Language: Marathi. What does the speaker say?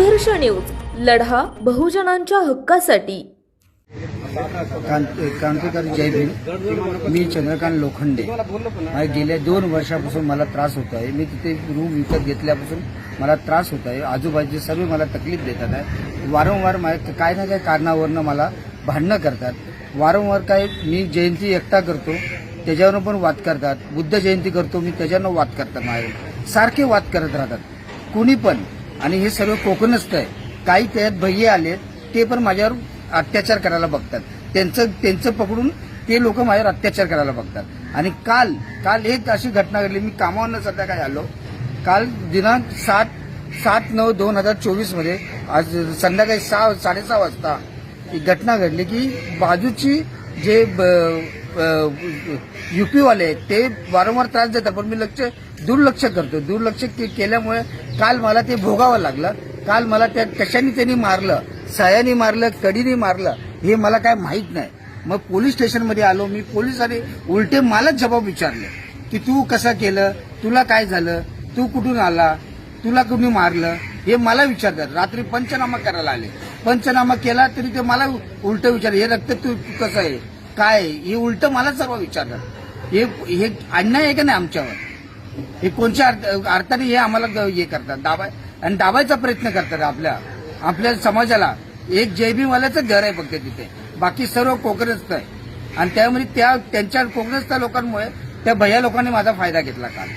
संघर्ष न्यूज लढा बहुजनांच्या हक्कासाठी. क्रांतिकारी जय भीम मी चंद्रकांत लोखंडे. गेल्या दोन वर्षापासून मला त्रास होत आहे. मी तिथे रूम विकत घेतल्यापासून मला त्रास होत आहे. आजूबाजूचे सर्व मला तकलीफ देतात. आहे वारंवार मा- काय ना काय कारणावरनं मला भांडणं करतात. वारंवार काय मी जयंती एकटा करतो त्याच्यावरून पण वाद करतात. बुद्ध जयंती करतो मी त्याच्यानं वाद करतात माझ्या सारखे वाद करत राहतात. कुणी पण आणि हे सर्व कोकणस्थ आहे. काही त्यात भैये आले ते पण माझ्यावर अत्याचार करायला बघतात. त्यांचं त्यांचं पकडून ते लोक माझ्यावर अत्याचार करायला बघतात. आणि काल काल एक अशी घटना घडली. मी कामावरनं सध्या काय आलो? काल दिनांक सात सात नऊ दोन हजार चोवीसमध्ये आज संध्याकाळी सहा साडेसहा वाजता एक घटना घडली की बाजूची जे युपीवाले आहेत. ते वारंवार त्रास देतात पण मी लक्ष दुर्लक्ष करतो दुर्लक्ष केल्यामुळे काल मला ते भोगावं लागलं. काल मला त्या कशाने त्यांनी मारलं सयानी मारलं कडीने मारलं हे मला काय माहीत नाही. मग पोलीस स्टेशनमध्ये आलो मी पोलिसांनी उलटे मलाच जबाब विचारले की तू कसं केलं तुला काय झालं तू कुठून आला तुला कुणी मारलं हे मला विचारतात. रात्री पंचनामा करायला आले. पंचनामा केला तरी ते मला उलट विचार हे रक्त तू तू कसं आहे? काय हे उलट मला सर्व विचारलं हे हे अन्याय आहे का नाही आमच्यावर? हे कोणत्या अर्थ- अर्थाने हे आम्हाला हे करतात दाबाय आणि दाबायचा प्रयत्न करतात आपल्या आपल्या समाजाला. एक जयभीमवाल्याचं घर आहे फक्त तिथे. बाकी सर्व कोकणस्थ आहे. आणि त्यामुळे त्या त्यांच्या कोकणस्थ लोकांमुळे त्या भैया लोकांनी माझा फायदा घेतला काल.